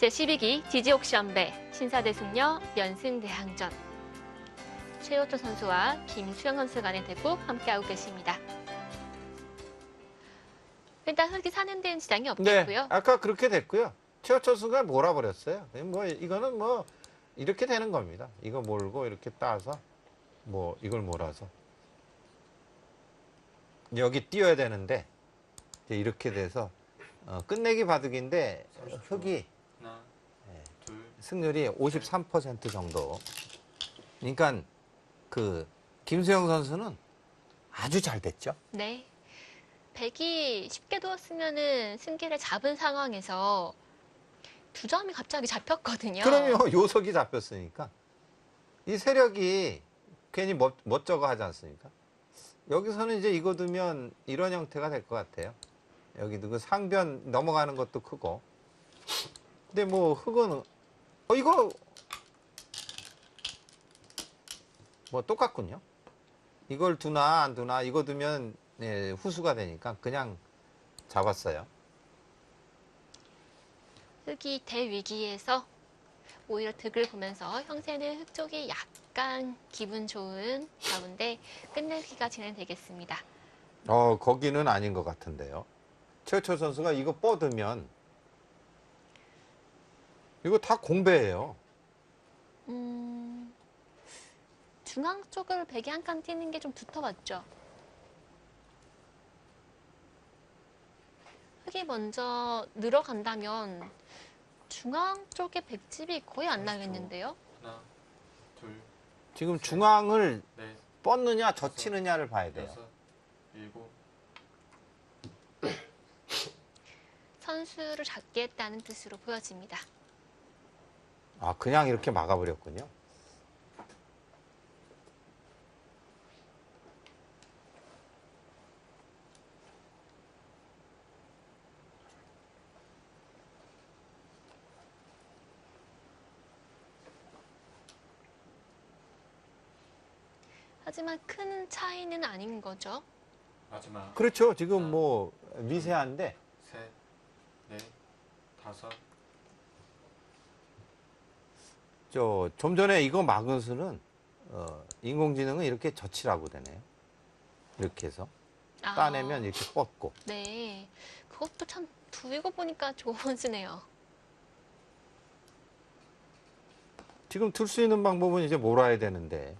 제12기 지지옥시연배 신사대승녀 연승대항전 최호철 선수와 김수영 선수 간의 대국 함께하고 계십니다. 일단 흙이 사는 데는 지장이 네, 없겠고요. 아까 그렇게 됐고요. 최호철 수가 몰아버렸어요. 뭐 이거는 뭐 이렇게 되는 겁니다. 이거 몰고 이렇게 따서 뭐 이걸 몰아서 여기 띄어야 되는데 이제 이렇게 돼서 어, 끝내기 바둑인데 흙이 하나, 네. 둘, 승률이 53% 정도. 그러니까 그 김수영 선수는 아주 잘 됐죠. 네. 백이 쉽게 두었으면은 승기를 잡은 상황에서 두 점이 갑자기 잡혔거든요. 그럼요. 요석이 잡혔으니까. 이 세력이 괜히 멋, 멋쩍어 하지 않습니까? 여기서는 이제 이거 두면 이런 형태가 될 것 같아요. 여기도 그 상변 넘어가는 것도 크고. 근데 뭐 흙은, 어, 이거 뭐 똑같군요. 이걸 두나 안 두나 이거 두면 예, 후수가 되니까 그냥 잡았어요. 흙이 대위기에서 오히려 득을 보면서 형세는 흙 쪽이 약간 기분 좋은 가운데 끝내기가 진행되겠습니다. 어, 거기는 아닌 것 같은데요. 최철 선수가 이거 뻗으면 이거 다 공배예요. 음, 중앙 쪽을 백이 한칸 뛰는 게좀 붙어봤죠. 흙이 먼저 늘어간다면 중앙 쪽에 백집이 거의 안 나겠는데요? 하나, 둘, 지금 중앙을 넷, 뻗느냐 젖히느냐를 봐야 돼요. 여섯, 일곱, 선수를 잡게 했다는 뜻으로 보여집니다. 아, 그냥 이렇게 막아버렸군요. 하지만 큰 차이는 아닌 거죠. 마지막 그렇죠. 지금 뭐 미세한데 셋, 넷, 다섯, 저 좀 전에 이거 막은 수는 어, 인공지능은 이렇게 젖히라고 되네요. 이렇게 해서 아, 따내면 이렇게 뻗고. 네, 그것도 참 두고 보니까 좋은 수네요. 지금 틀수 있는 방법은 이제 몰아야 되는데